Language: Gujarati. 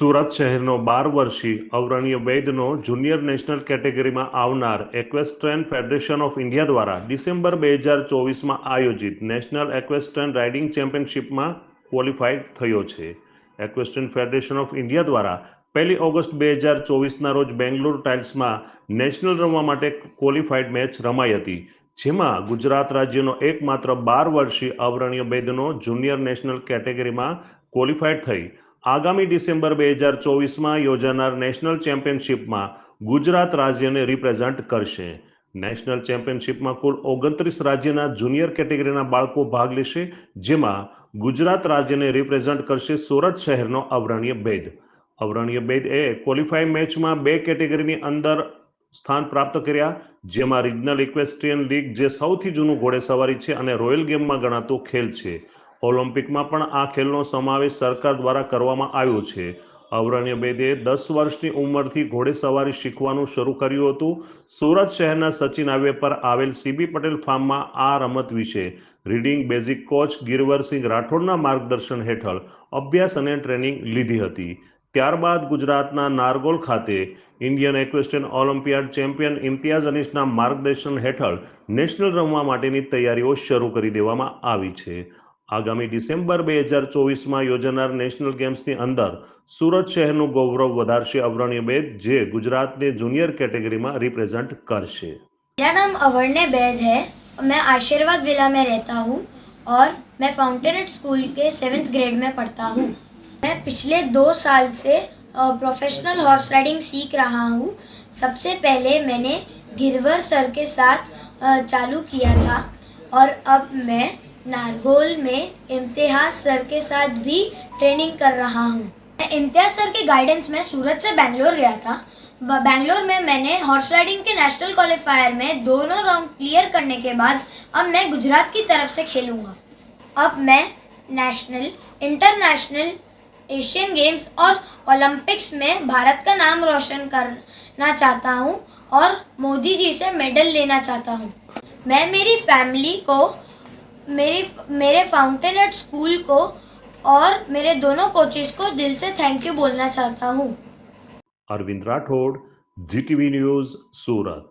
સુરત શહેરનો બાર વર્ષી અગ્રણીય વૈદનો જુનિયર નેશનલ કેટેગરીમાં આવનાર એક્વેસ્ટ્રેન ફેડરેશન ઓફ ઇન્ડિયા દ્વારા ડિસેમ્બર બે હજાર ચોવીસમાં આયોજિત નેશનલ એક્વેસ્ટ્રેન રાઇડિંગ ચેમ્પિયનશિપમાં ક્વોલિફાઈડ થયો છે. એક્વેસ્ટ્રેન ફેડરેશન ઓફ ઇન્ડિયા દ્વારા પહેલી ઓગસ્ટ બે હજાર ચોવીસના રોજ બેંગ્લોર ટાઇલ્સમાં નેશનલ રમવા માટે ક્વોલિફાઈડ મેચ રમાઈ હતી, જેમાં ગુજરાત રાજ્યનો એકમાત્ર બાર વર્ષીય અવરણ્ય વૈદનો જુનિયર નેશનલ કેટેગરીમાં ક્વોલિફાઈડ થઈ આગામી ડિસેમ્બર બે હજાર ચોવીસમાં યોજાનાર નેશનલ ચેમ્પિયનશિપમાં ગુજરાત રાજ્યને રિપ્રેઝન્ટ કરશે. નેશનલ ચેમ્પિયનશિપમાં કુલ ઓગણત્રીસ રાજ્યના જુનિયર કેટેગરીના બાળકો ભાગ લેશે, જેમાં ગુજરાત રાજ્યને રિપ્રેઝન્ટ કરશે સુરત શહેરનો અવરણ્ય ભેદ અવરણીય ભેદ એ ક્વોલિફાઈ મેચમાં બે કેટેગરીની અંદર સ્થાન પ્રાપ્ત કર્યા, જેમાં રિજનલ ઇક્વેસ્ટ્રિયન લીગ જે સૌથી જૂનું ઘોડેસવારી છે અને રોયલ ગેમમાં ગણાતો ખેલ છે. ઓલિમ્પિકમાં પણ આ ખેલનો સમાવેશ સરકાર દ્વારા કરવામાં આવ્યો છે. અવરણ્ય બેદે દસ વર્ષની ઉંમરથી ઘોડેસવારી શીખવાનું શરૂ કર્યું હતું. સુરત શહેરના સચિન હાઈવે પર આવેલ સીબી પટેલ ફાર્મમાં આ રમત વિશે રીડિંગ બેઝિક કોચ ગિરવરસિંહ રાઠોડના માર્ગદર્શન હેઠળ અભ્યાસ અને ટ્રેનિંગ લીધી હતી. ત્યારબાદ ગુજરાતના નારગોલ ખાતે Indian equestrian olympiad champion Imtiaz અનીસના માર્ગદર્શન હેઠળ નેશનલ રમવા માટેની તૈયારીઓ શરૂ કરી દેવામાં આવી છે. આગામી ડિસેમ્બર બે હજાર ચોવીસમાં યોજાનાર નેશનલ ગેમ્સની અંદર સુરત શહેરનું ગૌરવ વધારશે અગ્રણીય બેદ જે ગુજરાતને જુનિયર કેટેગરીમાં રિપ્રેઝન્ટ કરશે मेरा नाम अवर्ण्य बैद है मैं आशीर्वाद विला में रहता हूँ और मैं फाउंटेनेट स्कूल के सेवेंथ ग्रेड में पढ़ता हूँ मैं पिछले दो साल से प्रोफेशनल हॉर्स राइडिंग सीख रहा हूँ सबसे पहले मैंने गिरवर सर के साथ अ, चालू किया था और अब मैं नारगोल में इम्तिहाज सर के साथ भी ट्रेनिंग कर रहा हूँ। मैं इम्तियाज़ सर के गाइडेंस में सूरत से बैंगलोर गया था। बैंगलोर में मैंने हॉर्स राइडिंग के नेशनल क्वालिफायर में दोनों राउंड क्लियर करने के बाद अब मैं गुजरात की तरफ़ से खेलूँगा। अब मैं नेशनल इंटरनेशनल एशियन गेम्स और ओलंपिक्स में भारत का नाम रोशन करना चाहता हूँ और मोदी जी से मेडल लेना चाहता हूँ। मैं मेरी फैमिली को मेरी, मेरे फाउंटेन एट स्कूल को और मेरे दोनों कोचेस को दिल से थैंक यू बोलना चाहता हूँ। Arvind Rathod Zee TV news Surat.